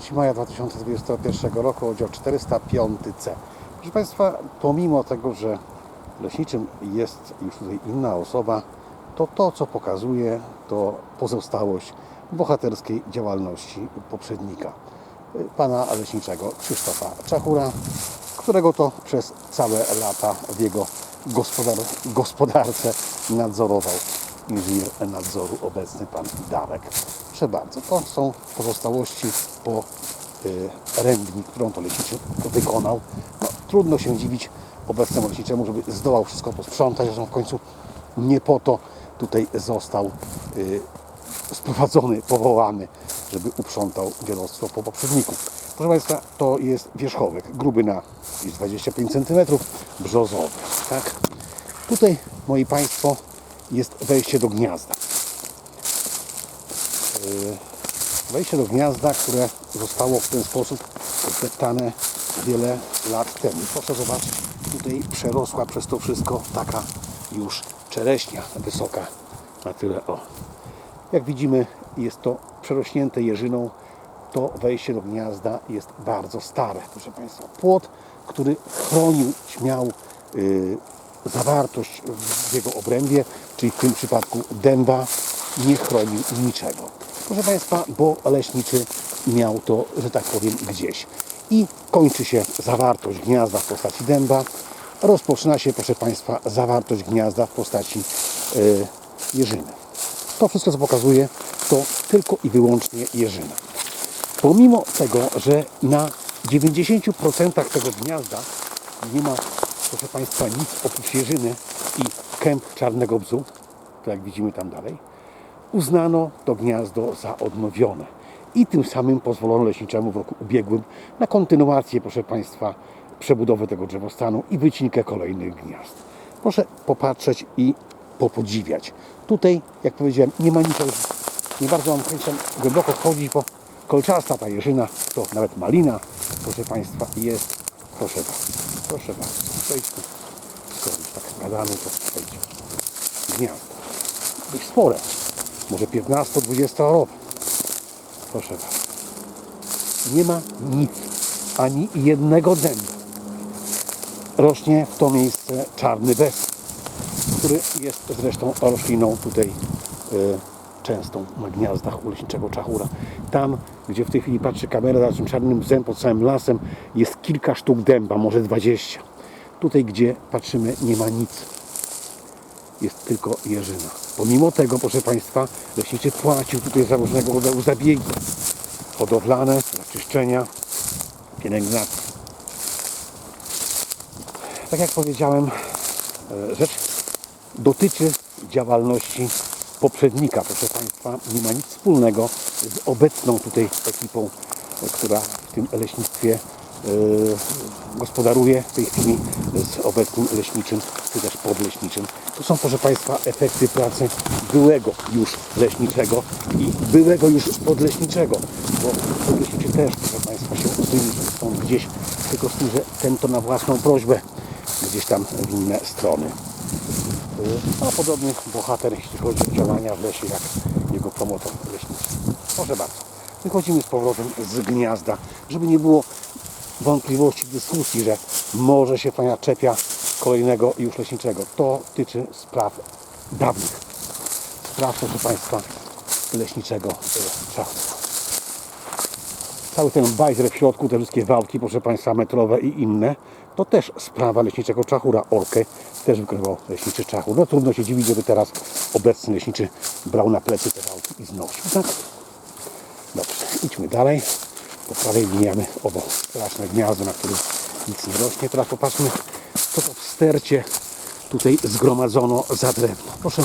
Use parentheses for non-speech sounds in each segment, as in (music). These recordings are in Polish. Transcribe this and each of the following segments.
3 maja 2021 roku, oddział 405C. Proszę Państwa, pomimo tego, że leśniczym jest już tutaj inna osoba, to to, co pokazuje, to pozostałość bohaterskiej działalności poprzednika, y, pana leśniczego Krzysztofa Czachura, którego to przez całe lata w jego gospodar gospodarce nadzorował inżynier nadzoru obecny pan Darek. Proszę bardzo, to są pozostałości po y, rębni, którą to leśniczy wykonał. No, trudno się dziwić obecnemu leśniczemu, żeby zdołał wszystko posprzątać, że w końcu nie po to tutaj został y, sprowadzony, powołany, żeby uprzątał dzielostwo po poprzedniku. Proszę Państwa, to jest wierzchołek, gruby na gdzieś 25 cm, brzozowy. Tak? Tutaj, moi Państwo, jest wejście do gniazda. Yy, Wejście do gniazda, które zostało w ten sposób zdeptane wiele lat temu. Proszę zobaczyć, tutaj przerosła przez to wszystko taka już czereśnia wysoka na tyle o. Jak widzimy, jest to przerośnięte jeżyną. To wejście do gniazda jest bardzo stare, proszę Państwa. Płot, który chronił, miał y, zawartość w jego obrębie, czyli w tym przypadku dęba, nie chronił niczego. Proszę Państwa, bo leśniczy miał to, że tak powiem, gdzieś. I kończy się zawartość gniazda w postaci dęba. Rozpoczyna się, proszę Państwa, zawartość gniazda w postaci y, jeżyny. To wszystko, co pokazuje, to tylko i wyłącznie jeżyna. Pomimo tego, że na 90% tego gniazda nie ma, proszę Państwa, nic oprócz jeżyny i kęp czarnego bzu, to jak widzimy tam dalej, uznano to gniazdo za odnowione. I tym samym pozwolono leśniczemu w roku ubiegłym na kontynuację, proszę Państwa, przebudowy tego drzewostanu i wycinkę kolejnych gniazd. Proszę popatrzeć i popodziwiać. Tutaj, jak powiedziałem, nie ma niczego, nie bardzo mam chęć głęboko wchodzić, bo kolczasta ta jeżyna, to nawet malina, proszę Państwa, jest. Proszę bardzo, proszę bardzo, przejdź tu. Skoro już tak gadamy, to przejdź. Gniazdo. Dość spore. Może 15-20 rowe. Proszę bardzo. Nie ma nic, ani jednego dęba. Rośnie w to miejsce czarny bez, który jest zresztą rośliną tutaj y, częstą na gniazdach u leśniczego czachura. Tam, gdzie w tej chwili patrzy kamera za tym czarnym bzem pod całym lasem, jest kilka sztuk dęba, może 20. Tutaj, gdzie patrzymy, nie ma nic. Jest tylko jeżyna. Pomimo tego, proszę Państwa, leśniczy płacił tutaj za różnego rodzaju zabiegi hodowlane, zaczyszczenia, pielęgnacji. Tak jak powiedziałem, e, rzecz dotyczy działalności poprzednika, proszę Państwa, nie ma nic wspólnego z obecną tutaj ekipą, e, która w tym leśnictwie e, gospodaruje w tej chwili z obecnym leśniczym, czy też podleśniczym. To są, proszę Państwa, efekty pracy byłego już leśniczego i byłego już podleśniczego, bo podleśniczy też, proszę Państwa, się wyniósł stąd gdzieś, tylko z tym, że ten to na własną prośbę gdzieś tam w inne strony. A podobnie bohater, jeśli chodzi o działania w lesie, jak jego promotor leśniczy. Proszę bardzo. Wychodzimy z powrotem z gniazda, żeby nie było wątpliwości, dyskusji, że może się Pana czepia kolejnego już leśniczego. To tyczy spraw dawnych. Spraw, proszę Państwa, leśniczego e, czasu. Cały ten bajzer w środku, te wszystkie wałki, proszę Państwa, metrowe i inne, to też sprawa leśniczego czachura. Orkę też wykrywał leśniczy czachur. No trudno się dziwić, żeby teraz obecny leśniczy brał na plecy te wałki i znosił, tak? Dobrze, idźmy dalej. Po prawej mijamy owo straszne gniazdo, na którym nic nie rośnie. Teraz popatrzmy, co to w stercie tutaj zgromadzono za drewno. Proszę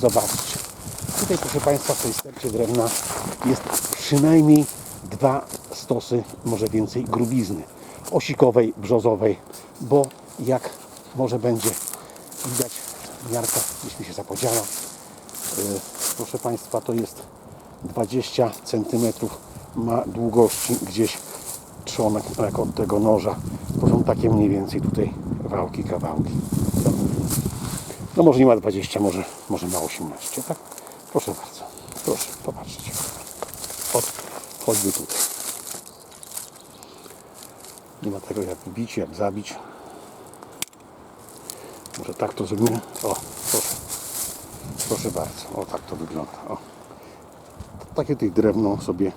zobaczyć. Tutaj, proszę Państwa, w tej stercie drewna jest przynajmniej dwa stosy, może więcej grubizny osikowej, brzozowej, bo jak może będzie widać, miarka gdzieś się zapodziała. Yy, Proszę Państwa, to jest 20 cm ma długości gdzieś trzonek jak od tego noża. To są takie mniej więcej tutaj wałki, kawałki. No, może nie ma 20, może, może ma 18, tak? Proszę bardzo. Proszę popatrzeć. Od, choćby tutaj. Nie ma tego jak bić, jak zabić. Może tak to zrobimy. O, proszę. Proszę bardzo. O, tak to wygląda. O. Takie tutaj drewno sobie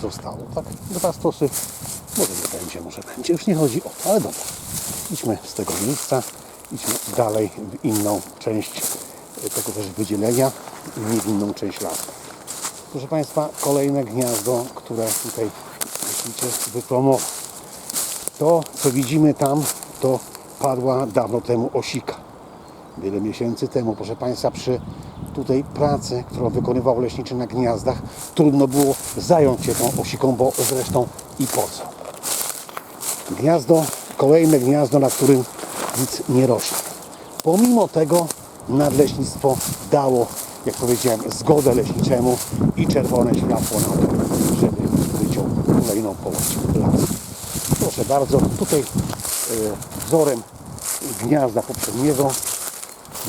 zostało. Tak, dwa stosy. Może nie będzie, może będzie. Już nie chodzi o to, ale dobra. Idźmy z tego miejsca. Idźmy dalej w inną część tego też wydzielenia. Nie w inną część lasu. Proszę Państwa, kolejne gniazdo, które tutaj myślicie wypromował. To, co widzimy tam, to padła dawno temu osika. Wiele miesięcy temu, proszę Państwa, przy tutaj pracy, którą wykonywał leśniczy na gniazdach, trudno było zająć się tą osiką, bo zresztą i po co. Gniazdo, kolejne gniazdo, na którym nic nie rośnie. Pomimo tego nadleśnictwo dało, jak powiedziałem, zgodę leśniczemu i czerwone światło na to, żeby wyciął kolejną połać lasu. Proszę bardzo, tutaj e, wzorem gniazda poprzedniego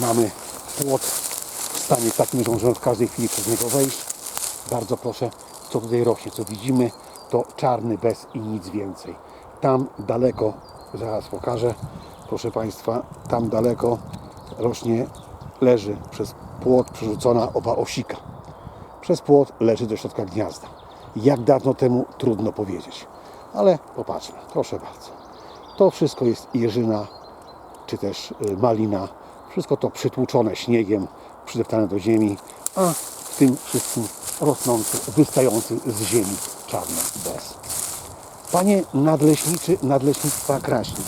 mamy płot w stanie takim, że możemy w każdej chwili przez niego wejść. Bardzo proszę, co tutaj rośnie, co widzimy, to czarny bez i nic więcej. Tam daleko, zaraz pokażę, proszę Państwa, tam daleko rośnie, leży przez płot przerzucona owa osika. Przez płot leży do środka gniazda. Jak dawno temu trudno powiedzieć. Ale popatrzmy, proszę bardzo. To wszystko jest jeżyna, czy też y, malina. Wszystko to przytłuczone śniegiem, przydeptane do ziemi, a w tym wszystkim rosnący, wystający z ziemi czarny bez. Panie nadleśniczy Nadleśnictwa Kraśnik,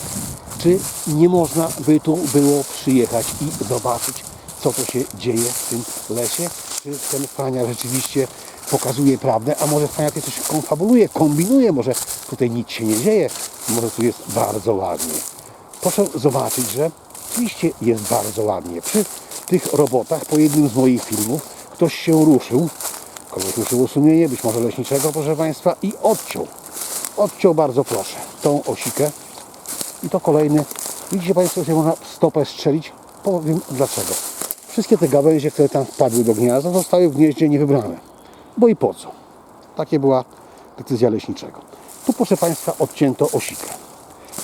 czy nie można by tu było przyjechać i zobaczyć, co to się dzieje w tym lesie? Czy ten Frania rzeczywiście pokazuje prawdę, a może tutaj coś konfabuluje, kombinuje, może tutaj nic się nie dzieje, może tu jest bardzo ładnie. Proszę zobaczyć, że oczywiście jest bardzo ładnie. Przy tych robotach, po jednym z moich filmów, ktoś się ruszył, kogoś ruszyło sumienie, być może leśniczego, proszę Państwa, i odciął. Odciął bardzo proszę tą osikę. I to kolejny. Widzicie Państwo, że można stopę strzelić? Powiem dlaczego. Wszystkie te gałęzie, które tam wpadły do gniazda, zostały w gnieździe niewybrane. Bo i po co? Takie była decyzja leśniczego. Tu proszę Państwa odcięto osikę.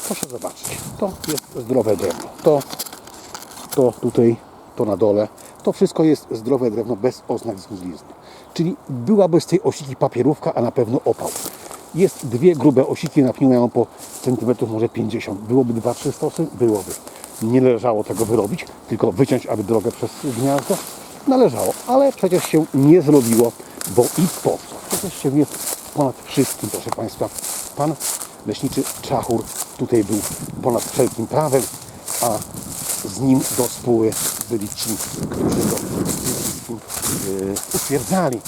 Proszę zobaczyć. To jest zdrowe drewno. To, to tutaj, to na dole. To wszystko jest zdrowe drewno bez oznak zgnilizny. Czyli byłaby z tej osiki papierówka, a na pewno opał. Jest dwie grube osiki, na pniu mają po centymetrów może 50. Byłoby dwa, trzy stosy? Byłoby. Nie należało tego wyrobić, tylko wyciąć, aby drogę przez gniazdo. Należało, ale przecież się nie zrobiło, bo i po co? Przecież się jest ponad wszystkim, proszę Państwa. Pan leśniczy Czachur tutaj był ponad wszelkim prawem, a z nim do spóły byli ci, którzy to yy, utwierdzali.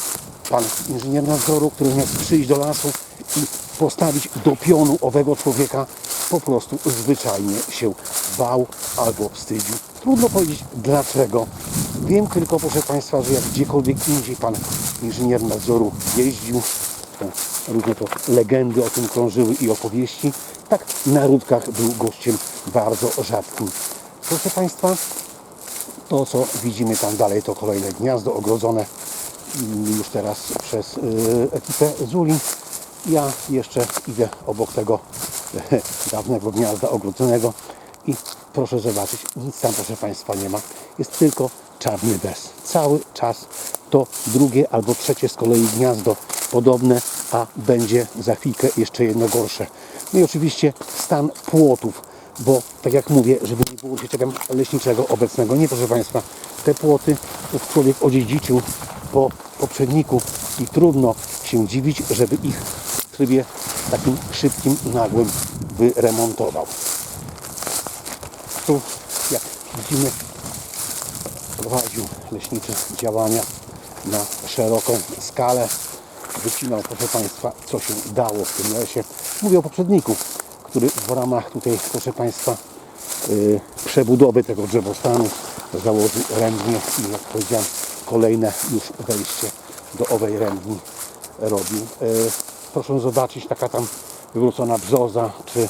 Pan inżynier nadzoru, który miał przyjść do lasu i postawić do pionu owego człowieka, po prostu zwyczajnie się bał albo wstydził. Trudno powiedzieć dlaczego. Wiem tylko, proszę Państwa, że jak gdziekolwiek indziej pan inżynier nadzoru jeździł, różne to legendy o tym krążyły i opowieści, tak na Rudkach był gościem bardzo rzadkim. Proszę Państwa, to co widzimy tam dalej to kolejne gniazdo ogrodzone mm, już teraz przez y, ekipę Zuli. Ja jeszcze idę obok tego (laughs) dawnego gniazda ogrodzonego i proszę zobaczyć, nic tam proszę Państwa nie ma. Jest tylko czarny bez. Cały czas to drugie albo trzecie z kolei gniazdo podobne, a będzie za chwilkę jeszcze jedno gorsze. No i oczywiście stan płotów, bo tak jak mówię, żeby nie było niczego leśniczego obecnego. Nie proszę Państwa, te płoty człowiek odziedziczył po poprzedniku i trudno się dziwić, żeby ich w trybie takim szybkim, nagłym wyremontował. Tu, jak widzimy, prowadził leśnicze działania na szeroką skalę. Wycinał, proszę Państwa, co się dało w tym lesie. Mówię o poprzedniku, który w ramach tutaj, proszę Państwa, yy, przebudowy tego drzewostanu założył rębnie i jak powiedziałem, kolejne już wejście do owej rębni robił. Yy, proszę zobaczyć, taka tam wywrócona brzoza, czy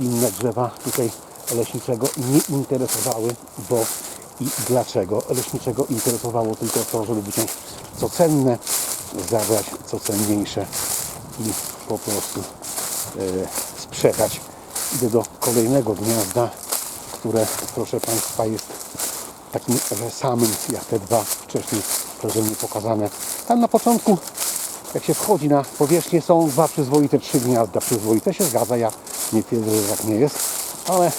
inne drzewa tutaj leśniczego nie interesowały, bo i dlaczego. Leśniczego interesowało tylko to, żeby wyciąć co cenne, zabrać co cenniejsze i po prostu e, sprzedać Idę do kolejnego gniazda, które proszę Państwa jest takim samym jak te dwa wcześniej przeze mnie pokazane. Tam na początku, jak się wchodzi na powierzchnię, są dwa przyzwoite, trzy gniazda przyzwoite. Się zgadza, ja nie twierdzę, że tak nie jest, ale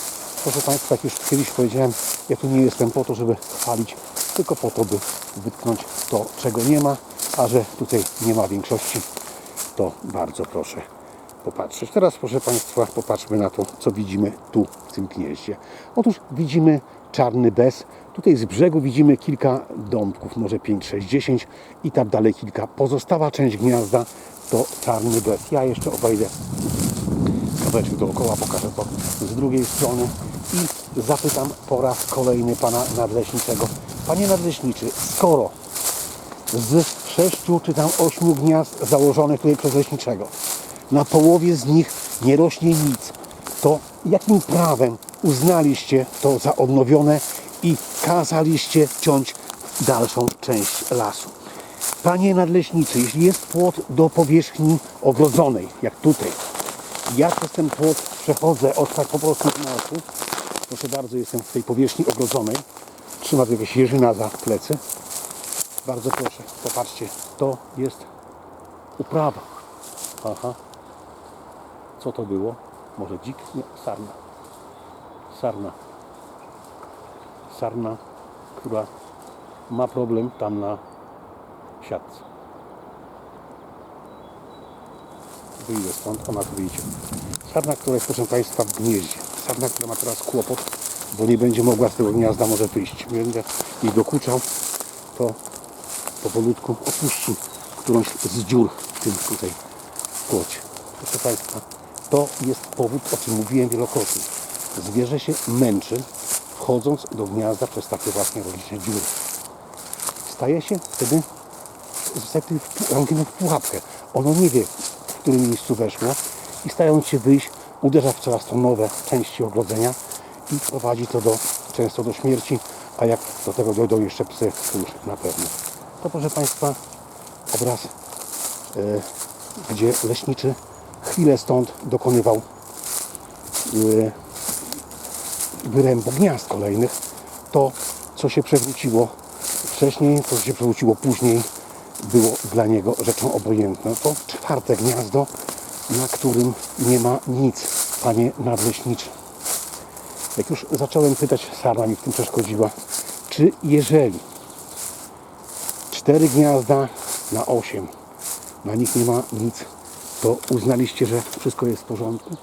proszę Państwa, jak już kiedyś powiedziałem, ja tu nie jestem po to, żeby chwalić, tylko po to, by wytknąć to, czego nie ma, a że tutaj nie ma większości, to bardzo proszę popatrzeć. Teraz proszę Państwa popatrzmy na to, co widzimy tu w tym gnieździe. Otóż widzimy czarny bez. Tutaj z brzegu widzimy kilka dąbków, może 5, 6, 10 i tam dalej kilka. Pozostała część gniazda to czarny bez. Ja jeszcze obejdę kawałeczek dookoła, pokażę to z drugiej strony i zapytam po raz kolejny pana nadleśniczego. Panie nadleśniczy, skoro z sześciu czy tam ośmiu gniazd założonych tutaj przez leśniczego. Na połowie z nich nie rośnie nic. To jakim prawem uznaliście to za odnowione i kazaliście ciąć dalszą część lasu? Panie nadleśniczy, jeśli jest płot do powierzchni ogrodzonej, jak tutaj, ja przez ten płot przechodzę od tak po prostu lasu. Proszę bardzo, jestem w tej powierzchni ogrodzonej. Trzyma tu jakaś jeżyna za plecy. Bardzo proszę, popatrzcie, to jest uprawa. Aha. Co to było? Może dzik? Nie, sarna. Sarna. Sarna, która ma problem tam na siatce. Wyjdę stąd, ona tu wyjdzie. Sarna, która jest, proszę Państwa, w gnieździe. Sarna, która ma teraz kłopot, bo nie będzie mogła z tego gniazda może wyjść. Będę jej dokuczał, to powolutku opuści którąś z dziur w tym tutaj płocie. Proszę Państwa, to jest powód, o czym mówiłem wielokrotnie. Zwierzę się męczy, wchodząc do gniazda przez takie właśnie rozliczne dziury. Staje się wtedy zamknięte w pułapkę. Ono nie wie, w którym miejscu weszło i starając się wyjść, uderza w coraz to nowe części ogrodzenia i prowadzi to do, często do śmierci, a jak do tego dojdą jeszcze psy, to już na pewno. To proszę Państwa obraz, e, gdzie leśniczy chwilę stąd dokonywał e, wyrębu gniazd kolejnych. To, co się przewróciło wcześniej, to, co się przewróciło później, było dla niego rzeczą obojętną. To czwarte gniazdo, na którym nie ma nic, panie nadleśniczy. Jak już zacząłem pytać, Sarna mi w tym przeszkodziła, czy jeżeli cztery gniazda na osiem, na nich nie ma nic, to uznaliście, że wszystko jest w porządku,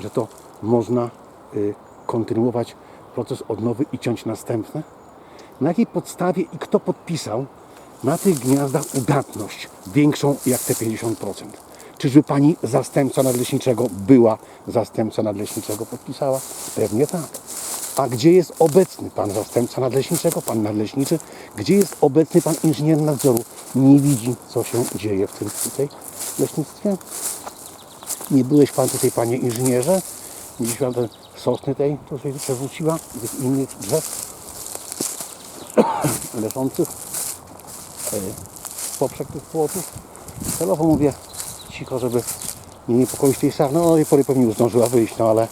że to można y, kontynuować proces odnowy i ciąć następne? Na jakiej podstawie i kto podpisał na tych gniazdach udatność większą jak te 50%? Czyżby pani zastępca nadleśniczego była zastępca nadleśniczego podpisała? Pewnie tak. A gdzie jest obecny pan zastępca nadleśniczego, pan nadleśniczy? Gdzie jest obecny pan inżynier nadzoru? Nie widzi, co się dzieje w tym tutaj leśnictwie? Nie byłeś pan tutaj, panie inżynierze? Widzisz pan te sosny tej, się przewróciła, tych innych drzew (coughs) leżących e, poprzek tych płotów. Celowo mówię cicho, żeby nie niepokoić tej sarny. No tej pory pewnie już zdążyła wyjść, no ale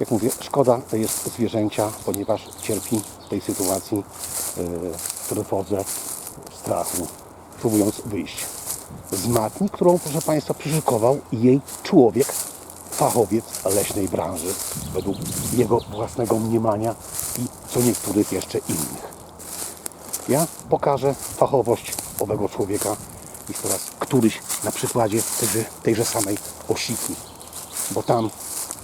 jak mówię, szkoda to jest zwierzęcia, ponieważ cierpi w tej sytuacji yy, trwodze, strachu, próbując wyjść z matni, którą, proszę Państwa, przyszykował jej człowiek, fachowiec leśnej branży, według jego własnego mniemania i co niektórych jeszcze innych. Ja pokażę fachowość owego człowieka i po raz któryś na przykładzie tejże, tejże samej osiki, bo tam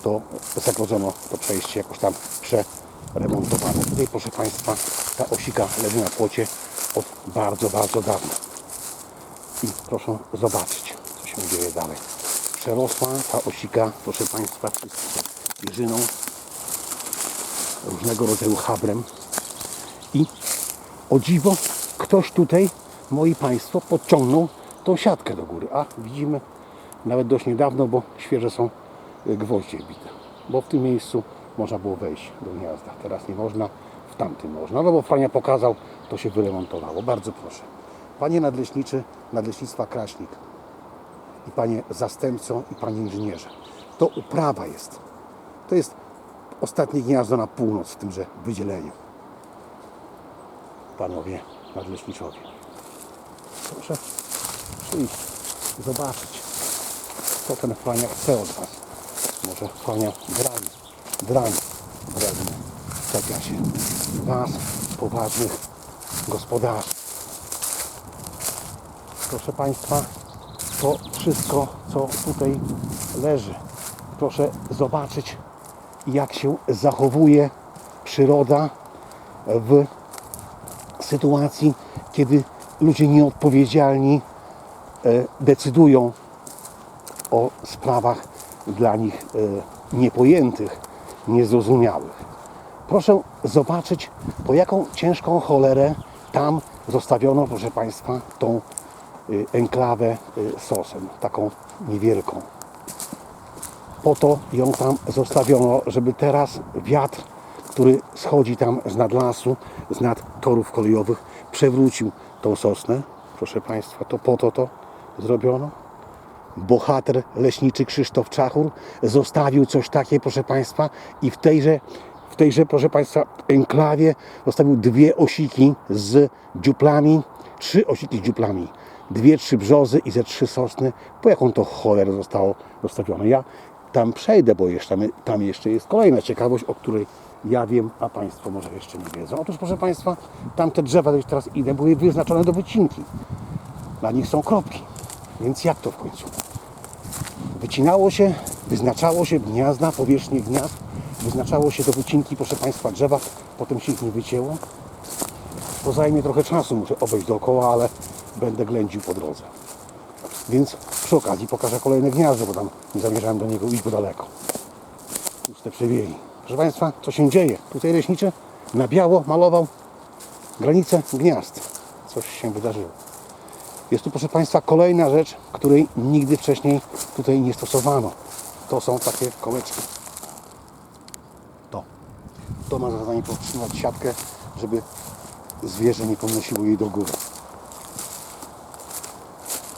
to zagrodzono to przejście jakoś tam przeremontowane. Tutaj proszę Państwa ta osika leży na płocie od bardzo, bardzo dawna. I proszę zobaczyć, co się dzieje dalej. Przerosła ta osika, proszę Państwa, jeżyną, różnego rodzaju habrem i o dziwo, ktoś tutaj, moi Państwo, podciągnął tą siatkę do góry. A widzimy nawet dość niedawno, bo świeże są y, gwoździe bite. Bo w tym miejscu można było wejść do gniazda. Teraz nie można, w tamtym można. No bo Frania pokazał, to się wyremontowało. Bardzo proszę. Panie nadleśniczy, nadleśnictwa Kraśnik i panie zastępco i panie inżynierze. To uprawa jest. To jest ostatnie gniazdo na północ w tymże wydzieleniu. Panowie nadleśniczowie. Proszę przyjść, zobaczyć, co ten Frania chce od Was. Może Frania drań, drań drewny czepia się Was, poważnych gospodarzy. Proszę Państwa, to wszystko, co tutaj leży. Proszę zobaczyć, jak się zachowuje przyroda w sytuacji, kiedy ludzie nieodpowiedzialni e, decydują o sprawach dla nich e, niepojętych, niezrozumiałych. Proszę zobaczyć, po jaką ciężką cholerę tam zostawiono, proszę Państwa, tą y, enklawę sosem, taką niewielką. Po to ją tam zostawiono, żeby teraz wiatr, który schodzi tam z nad lasu, z nad torów kolejowych, przewrócił tą sosnę. Proszę Państwa, to po to to zrobiono. Bohater leśniczy Krzysztof Czachur zostawił coś takiego, proszę Państwa, i w tejże, w tejże, proszę Państwa, enklawie zostawił dwie osiki z dziuplami, trzy osiki z dziuplami, dwie, trzy brzozy i ze trzy sosny. Po jaką to cholerę zostało zostawione? Ja tam przejdę, bo jeszcze, tam- tam jeszcze jest kolejna ciekawość, o której ja wiem, a Państwo może jeszcze nie wiedzą. Otóż, proszę Państwa, tamte drzewa, gdzie teraz idę, były wyznaczone do wycinki. Na nich są kropki. Więc jak to w końcu? Wycinało się, wyznaczało się gniazda, powierzchnie gniazd, wyznaczało się do wycinki, proszę Państwa, drzewa, potem się ich nie wycięło. To zajmie trochę czasu, muszę obejść dookoła, ale będę ględził po drodze. Więc przy okazji pokażę kolejne gniazdo, bo tam nie zamierzałem do niego iść bo daleko. Puste przewieli. Proszę Państwa, co się dzieje? Tutaj leśniczy na biało malował granicę gniazd. Coś się wydarzyło. Jest tu, proszę Państwa, kolejna rzecz, której nigdy wcześniej tutaj nie stosowano. To są takie kołeczki. To. To ma za zadanie powstrzymać siatkę, żeby zwierzę nie podnosiło jej do góry.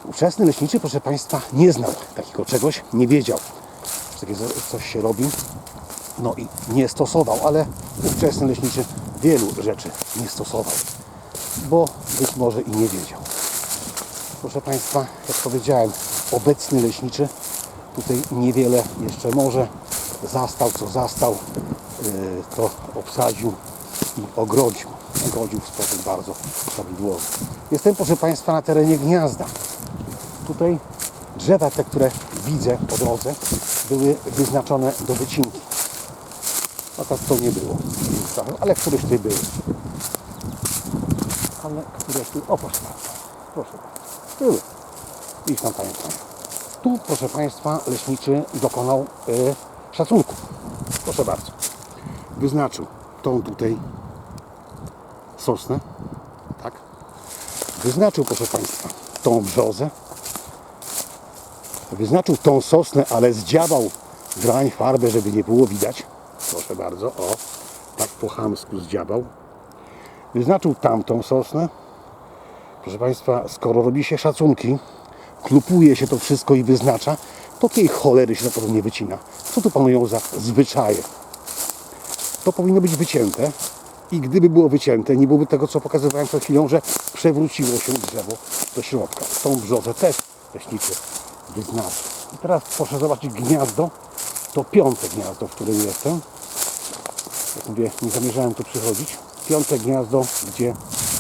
Ówczesny leśniczy, proszę Państwa, nie znał takiego czegoś, nie wiedział, że takie coś się robi. No i nie stosował, ale ówczesny leśniczy wielu rzeczy nie stosował, bo być może i nie wiedział. Proszę Państwa, jak powiedziałem, obecny leśniczy tutaj niewiele jeszcze może. Zastał co zastał, yy, to obsadził i ogrodził. Ogrodził w sposób bardzo prawidłowy. Jestem, proszę Państwa, na terenie gniazda. Tutaj drzewa te, które widzę po drodze, były wyznaczone do wycinki. Akurat to nie było, ale któreś tutaj były. Ale któreś tu, o proszę bardzo, proszę bardzo, były. Ich tam pamiętam. Tu, proszę Państwa, leśniczy dokonał y, szacunku. Proszę bardzo. Wyznaczył tą tutaj sosnę, tak? Wyznaczył, proszę Państwa, tą brzozę. Wyznaczył tą sosnę, ale zdziabał drań, farbę, żeby nie było widać. Proszę bardzo, o, tak po chamsku zdziabał. Wyznaczył tamtą sosnę. Proszę Państwa, skoro robi się szacunki, klupuje się to wszystko i wyznacza, to tej cholery się to potem nie wycina. Co tu panują za zwyczaje? To powinno być wycięte i gdyby było wycięte, nie byłoby tego, co pokazywałem przed chwilą, że przewróciło się drzewo do środka. Tą brzozę też leśniczy wyznaczył. I teraz proszę zobaczyć gniazdo. To piąte gniazdo, w którym jestem. Nie zamierzałem tu przychodzić. Piąte gniazdo, gdzie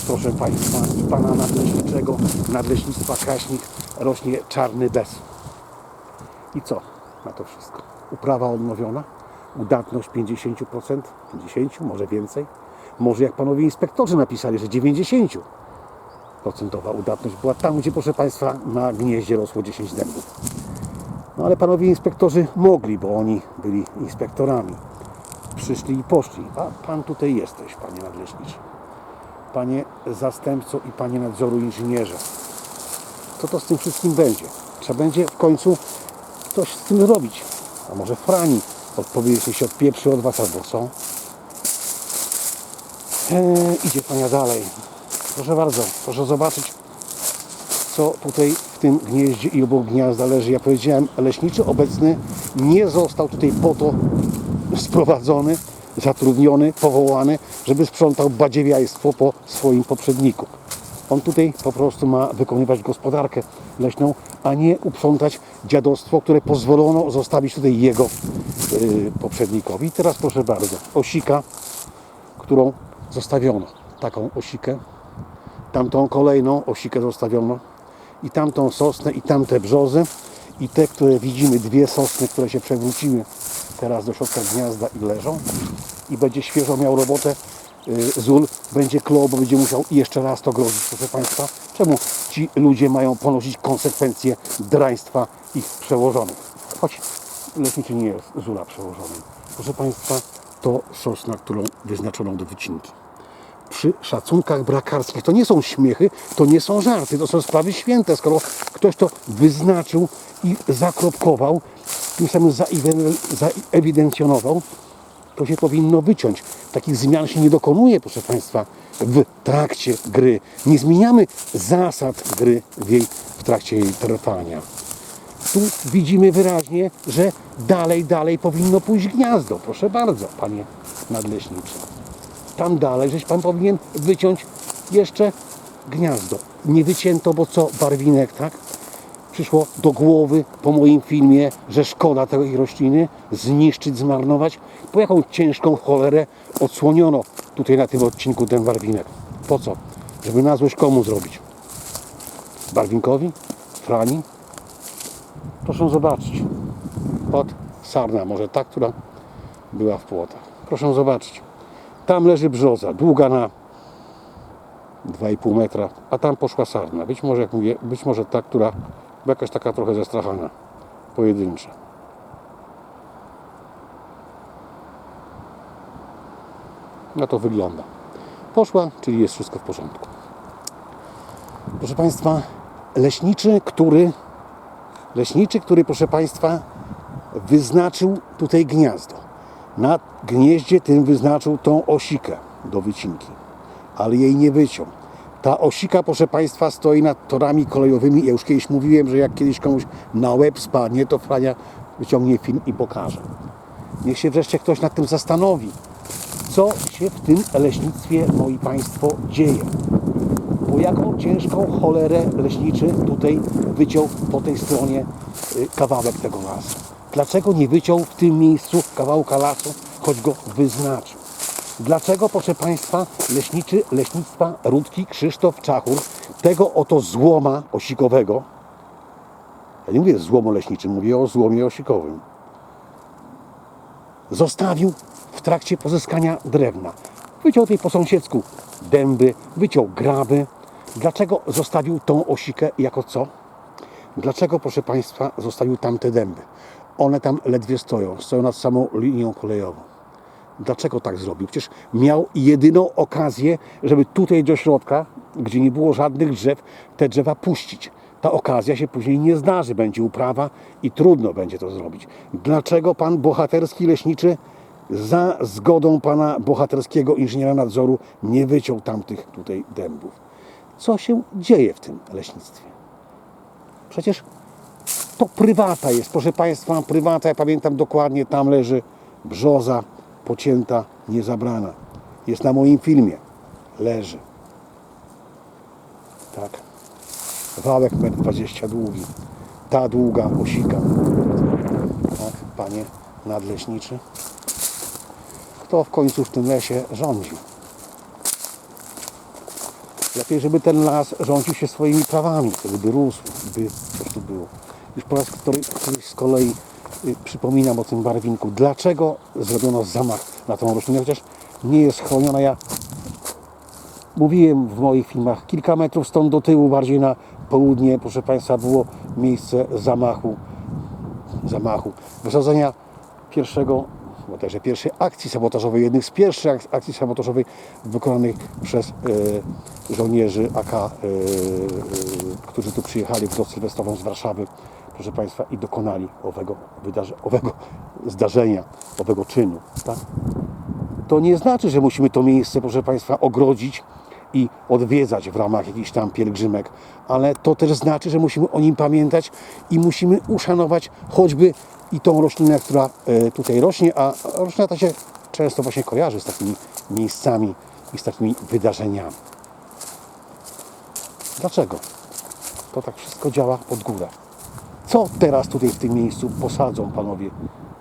proszę Państwa, i Pana nadleśniczego, nadleśnictwa Kraśnik rośnie czarny bez. I co na to wszystko? Uprawa odnowiona, udatność 50%, 50%, może więcej. Może jak panowie inspektorzy napisali, że 90% procentowa udatność była tam, gdzie proszę Państwa na gnieździe rosło 10 dębów. No ale panowie inspektorzy mogli, bo oni byli inspektorami. Przyszli i poszli. A pan tutaj jesteś, panie nadleśniczy. Panie zastępco i panie nadzoru inżynierze. Co to z tym wszystkim będzie? Trzeba będzie w końcu coś z tym zrobić. A może Frani odpowiedź się odpieprzy od was albo co? Eee, idzie pania dalej. Proszę bardzo, proszę zobaczyć, co tutaj w tym gnieździe i obok gniazda leży. Ja powiedziałem, leśniczy obecny nie został tutaj po to, sprowadzony, zatrudniony, powołany, żeby sprzątał badziewiajstwo po swoim poprzedniku. On tutaj po prostu ma wykonywać gospodarkę leśną, a nie uprzątać dziadostwo, które pozwolono zostawić tutaj jego yy, poprzednikowi. I teraz proszę bardzo, osika, którą zostawiono. Taką osikę, tamtą kolejną osikę zostawiono i tamtą sosnę i tamte brzozy i te, które widzimy, dwie sosny, które się przewróciły teraz do środka gniazda i leżą i będzie świeżo miał robotę y, Zul, będzie klął, bo będzie musiał jeszcze raz to grozić, proszę Państwa. Czemu ci ludzie mają ponosić konsekwencje draństwa ich przełożonych? Choć leśniczy nie jest Zula przełożonym. Proszę Państwa, to sosna, którą wyznaczono do wycinki przy szacunkach brakarskich. To nie są śmiechy, to nie są żarty, to są sprawy święte. Skoro ktoś to wyznaczył i zakropkował, tym samym zaewidencjonował, to się powinno wyciąć. Takich zmian się nie dokonuje, proszę Państwa, w trakcie gry. Nie zmieniamy zasad gry w, jej, w trakcie jej trwania. Tu widzimy wyraźnie, że dalej, dalej powinno pójść gniazdo. Proszę bardzo, panie nadleśniczy tam dalej, żeś pan powinien wyciąć jeszcze gniazdo. Nie wycięto, bo co, barwinek, tak? Przyszło do głowy po moim filmie, że szkoda tej rośliny zniszczyć, zmarnować. Po jaką ciężką cholerę odsłoniono tutaj na tym odcinku ten barwinek? Po co? Żeby na złość komu zrobić? Barwinkowi? Frani? Proszę zobaczyć. Od sarna, może ta, która była w płotach. Proszę zobaczyć. Tam leży brzoza, długa na 2,5 metra, a tam poszła sarna. Być może, jak mówię, być może ta, która jakaś taka trochę zestrachana, pojedyncza. Na to wygląda. Poszła, czyli jest wszystko w porządku. Proszę Państwa, leśniczy, który leśniczy, który, proszę Państwa, wyznaczył tutaj gniazdo. Na gnieździe tym wyznaczył tą osikę do wycinki, ale jej nie wyciął. Ta osika, proszę Państwa, stoi nad torami kolejowymi. Ja już kiedyś mówiłem, że jak kiedyś komuś na łeb spadnie, to Frania wyciągnie film i pokaże. Niech się wreszcie ktoś nad tym zastanowi, co się w tym leśnictwie, moi Państwo, dzieje. Po jaką ciężką cholerę leśniczy tutaj wyciął po tej stronie y, kawałek tego lasu. Dlaczego nie wyciął w tym miejscu kawałka lasu, choć go wyznaczył? Dlaczego, proszę Państwa, leśniczy leśnictwa Rudki Krzysztof Czachur tego oto złoma osikowego, ja nie mówię złomu leśniczym, mówię o złomie osikowym, zostawił w trakcie pozyskania drewna. Wyciął tutaj po sąsiedzku dęby, wyciął graby. Dlaczego zostawił tą osikę jako co? Dlaczego, proszę Państwa, zostawił tamte dęby? One tam ledwie stoją, stoją nad samą linią kolejową. Dlaczego tak zrobił? Przecież miał jedyną okazję, żeby tutaj do środka, gdzie nie było żadnych drzew, te drzewa puścić. Ta okazja się później nie zdarzy, będzie uprawa i trudno będzie to zrobić. Dlaczego pan bohaterski leśniczy za zgodą pana bohaterskiego inżyniera nadzoru nie wyciął tamtych tutaj dębów? Co się dzieje w tym leśnictwie? Przecież to prywata jest, proszę Państwa, prywata, ja pamiętam dokładnie, tam leży brzoza pocięta, niezabrana. Jest na moim filmie. Leży. Tak. Wałek 1,20 m długi. Ta długa osika. Tak, panie nadleśniczy. Kto w końcu w tym lesie rządzi? Lepiej, żeby ten las rządził się swoimi prawami, wtedy by rósł, by coś tu było. Już po raz który, któryś z kolei przypominam o tym barwinku. Dlaczego zrobiono zamach na tą roślinę, chociaż nie jest chroniona. Ja mówiłem w moich filmach, kilka metrów stąd do tyłu, bardziej na południe, proszę Państwa, było miejsce zamachu, zamachu, wysadzenia pierwszego, bo także pierwszej akcji sabotażowej, jednych z pierwszych ak- akcji sabotażowych wykonanych przez e, żołnierzy AK, e, e, którzy tu przyjechali w noc sylwestrową z Warszawy, proszę Państwa, i dokonali owego, wydarze, owego zdarzenia, owego czynu. Tak? to nie znaczy, że musimy to miejsce, proszę Państwa, ogrodzić i odwiedzać w ramach jakichś tam pielgrzymek, ale to też znaczy, że musimy o nim pamiętać i musimy uszanować choćby i tą roślinę, która e, tutaj rośnie, a roślina ta się często właśnie kojarzy z takimi miejscami i z takimi wydarzeniami. Dlaczego? To tak wszystko działa pod górę. Co teraz tutaj w tym miejscu posadzą panowie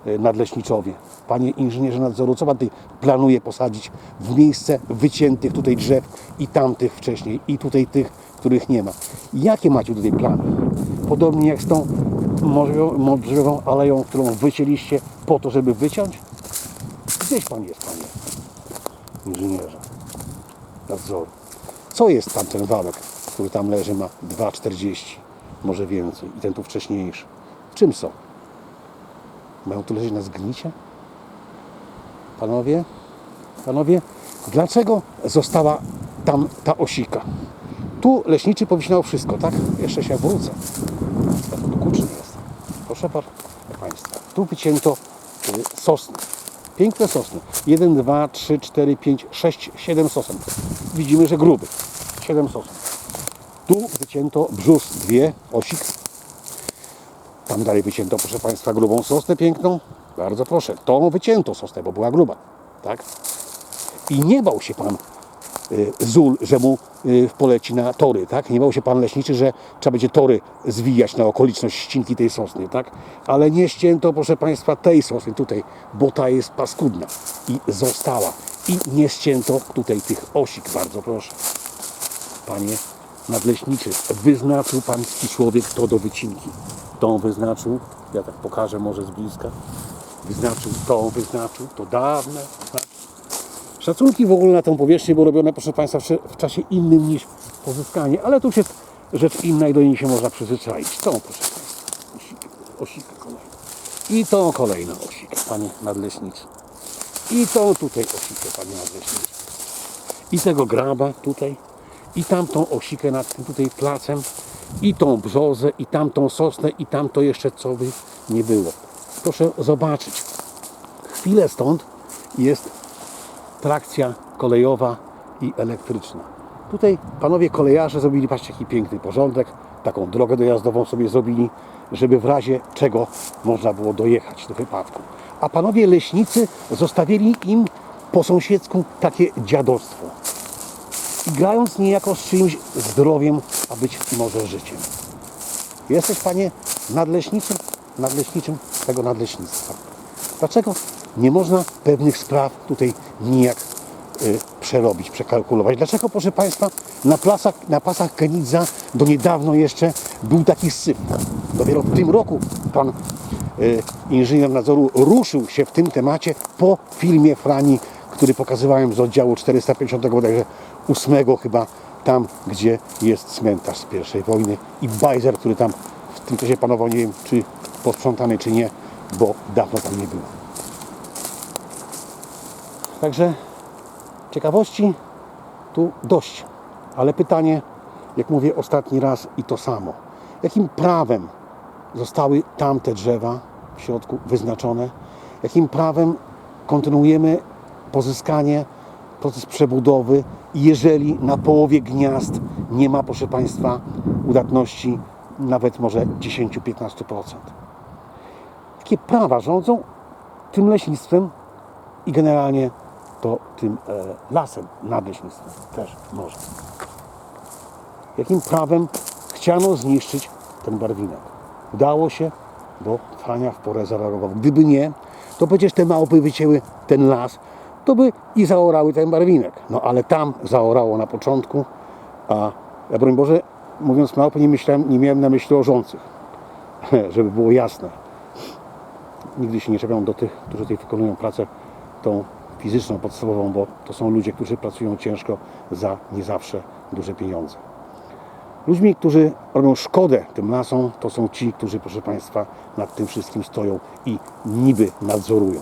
e, nadleśniczowie? Panie inżynierze nadzoru, co pan tutaj planuje posadzić w miejsce wyciętych tutaj drzew i tamtych wcześniej i tutaj tych, których nie ma? Jakie macie tutaj plany? Podobnie jak z tą możliwą aleją, którą wycięliście po to, żeby wyciąć? Gdzieś pan jest, panie inżynierze nadzoru. Co jest tam ten wałek, który tam leży, ma 2,40, może więcej i ten tu wcześniejszy? Czym są? Mają tu leżeć na zgnicie? Panowie, panowie, dlaczego została tam ta osika? Tu leśniczy powycinał wszystko, tak? Jeszcze się wrócę. Dokuczny jest. Proszę Państwa, tu wycięto y, sosny. Piękne sosny. 1, 2, 3, 4, 5, 6, 7 sosen. Widzimy, że gruby. 7 sosen. Tu wycięto brzus, dwie, osik. Tam dalej wycięto, proszę Państwa, grubą sosnę piękną. Bardzo proszę. Tą wycięto sosnę, bo była gruba. Tak? I nie bał się Pan y, Zul, że mu y, poleci na tory, tak? Nie bał się pan leśniczy, że trzeba będzie tory zwijać na okoliczność ścinki tej sosny, tak? Ale nie ścięto, proszę państwa, tej sosny tutaj, bo ta jest paskudna i została. I nie ścięto tutaj tych osik, bardzo proszę. Panie nadleśniczy, wyznaczył pański człowiek to do wycinki. Tą wyznaczył, ja tak pokażę może z bliska. Wyznaczył, tą wyznaczył, to dawne. Szacunki w ogóle na tą powierzchnię były robione, proszę Państwa, w w czasie innym niż pozyskanie, ale tu już jest rzecz inna i do niej się można przyzwyczaić. Tą, proszę Państwa, osikę, osikę kolejną. I tą kolejną osikę, Panie Nadleśniczy. I tą tutaj osikę, Panie Nadleśniczy. I tego graba tutaj. I tamtą osikę nad tym tutaj placem. I tą brzozę, i tamtą sosnę, i tamto jeszcze co by nie było. Proszę zobaczyć. Chwilę stąd jest trakcja kolejowa i elektryczna. Tutaj panowie kolejarze zrobili, patrzcie jaki piękny porządek, taką drogę dojazdową sobie zrobili, żeby w razie czego można było dojechać do wypadku. A panowie leśnicy zostawili im po sąsiedzku takie dziadostwo. I grając niejako z czyimś zdrowiem, a być może życiem. Jesteś panie nadleśniczym, nadleśniczym tego nadleśnictwa. Dlaczego nie można pewnych spraw tutaj nijak y, przerobić, przekalkulować? Dlaczego, proszę Państwa, na, plasach, na pasach Kenidza do niedawno jeszcze był taki syp? Dopiero w tym roku pan y, inżynier nadzoru ruszył się w tym temacie po filmie Frani, który pokazywałem z oddziału 450 bodajże 8 chyba, tam gdzie jest cmentarz z I wojny i bajzer, który tam w tym czasie panował, nie wiem czy posprzątany czy nie, bo dawno tam nie było. Także ciekawości tu dość, ale pytanie, jak mówię ostatni raz i to samo. Jakim prawem zostały tamte drzewa w środku wyznaczone? Jakim prawem kontynuujemy pozyskanie, proces przebudowy, jeżeli na połowie gniazd nie ma, proszę Państwa, udatności nawet może 10-15%? Jakie prawa rządzą tym leśnictwem i generalnie to tym e, lasem nadleśnictwem też może. Jakim prawem chciano zniszczyć ten barwinek? Udało się, bo Frania w porę zareagował. Gdyby nie, to przecież te małpy wycięły ten las, to by i zaorały ten barwinek. No ale tam zaorało na początku, a ja broń Boże, mówiąc małpy, nie, myślałem, nie miałem na myśli orzących, (laughs) żeby było jasne nigdy się nie czepiam do tych, którzy tutaj wykonują pracę tą fizyczną, podstawową, bo to są ludzie, którzy pracują ciężko za nie zawsze duże pieniądze. Ludźmi, którzy robią szkodę tym lasom, to są ci, którzy, proszę Państwa, nad tym wszystkim stoją i niby nadzorują.